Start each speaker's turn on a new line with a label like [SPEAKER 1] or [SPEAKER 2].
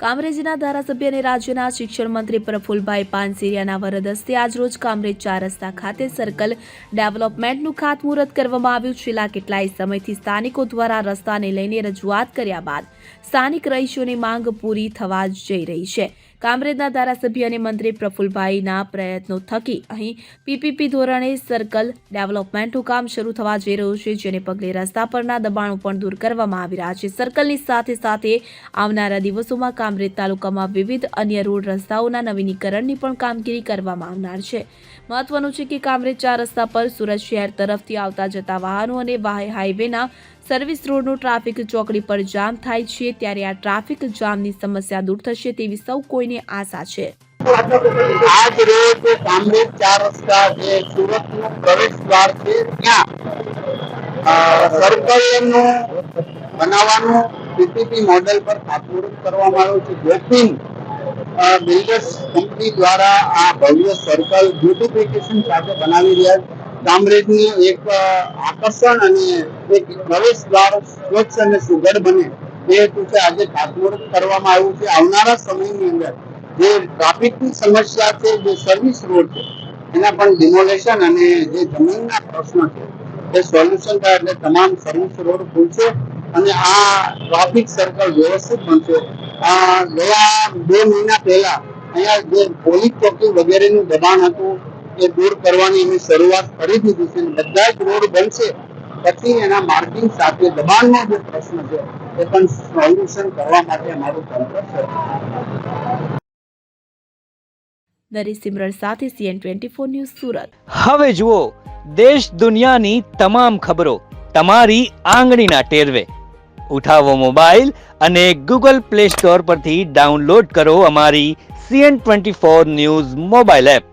[SPEAKER 1] કામરેજના ધારાસભ્ય અને રાજ્યના શિક્ષણ મંત્રી પ્રફુલભાઈ પાનસિરિયાના વરદ હસ્તે આજરોજ કામરેજ ચાર રસ્તા ખાતે સર્કલ ડેવલપમેન્ટનું ખાતમુહૂર્ત કરવામાં આવ્યું. છેલ્લા કેટલાય સમયથી સ્થાનિકો દ્વારા રસ્તાને લઈને રજૂઆત કર્યા બાદ સ્થાનિક રહીશોની માંગ પૂરી થવા જઈ રહી છે. કામરેજના ધારાસભ્ય અને મંત્રી પ્રફુલભાઈના પ્રયત્નો થકી અહીં પીપીપી ધોરણે સર્કલ ડેવલપમેન્ટનું કામ શરૂ થવા જઈ રહ્યું છે, જેને પગલે રસ્તા પરના દબાણો પણ દૂર કરવામાં આવી રહ્યા છે. સર્કલની સાથે સાથે આવનારા દિવસોમાં કામરેજ તાલુકામાં વિવિધ અન્ય રોડ રસ્તાઓના નવીનીકરણની પણ કામગીરી કરવામાં આવનાર છે. મહત્વનું છે કે કામરેજ ચાર રસ્તા પર સુરત શહેર તરફથી આવતા જતા વાહનો અને હાઈવેના સર્વિસ રોડનો ટ્રાફિક ચોકડી પર જામ થાય છે, ત્યારે આ ટ્રાફિક જામની સમસ્યા દૂર થશે તેવી સૌ કોઈને આશા છે
[SPEAKER 2] આજ રોજ કામરેજ ચાર રસ્તા જે સુરતનું પ્રવેશ દ્વાર છે, ત્યાં સર્કલનું બનાવવાનું પીપીપી મોડેલ પર ખાતમુહૂર્ત કરવામાં આવ્યું છે જેથી બિલ્ડર્સ કંપની દ્વારા આ ભવ્ય સર્કલ બ્યુટિફિકેશન સાથે બનાવી રહ્યા છે. કામરેજની એક આકર્ષણ અને એક પ્રવેશ દ્વાર સ્વચ્છ અને સુઘડ બને. એ છે આજે ખાતમુહૂર્ત કરવામાં આવ્યું છે. આવનારા સમયની અંદર જે ટ્રાફિકની સમસ્યા છે, જે સર્વિસ રોડ છે, એના પણ ડિમોલેશન અને જે જમીનના પ્રશ્ન છે, એ સોલ્યુશન થાય એટલે તમામ સર્વિસ રોડ ખુલશે અને આ ટ્રાફિક સર્કલ વ્યવસ્થિત બનશે. આ ગયા બે મહિના પહેલા અહીંયા જે પોલીસ ચોકી વગેરેનું દબાણ હતું એ દૂર કરવાની એની શરૂઆત કરી દીધી છે. બધા જ રોડ બનશે પછી એના માર્કિંગ સાથે દબાણનો જે પ્રશ્ન છે એ પણ સોલ્યુશન કરવા માટે અમારું તંત્ર છે.
[SPEAKER 1] નરેશ સિમરન સાથે CN twenty four news Surat.
[SPEAKER 3] હવે જુઓ દેશ દુનિયાની તમામ ખબરો તમારી આંગળીના ટેરવે. ઉઠાવો મોબાઈલ અને ગૂગલ પ્લે સ્ટોર પરથી ડાઉનલોડ કરો અમારી CN twenty four news mobile app.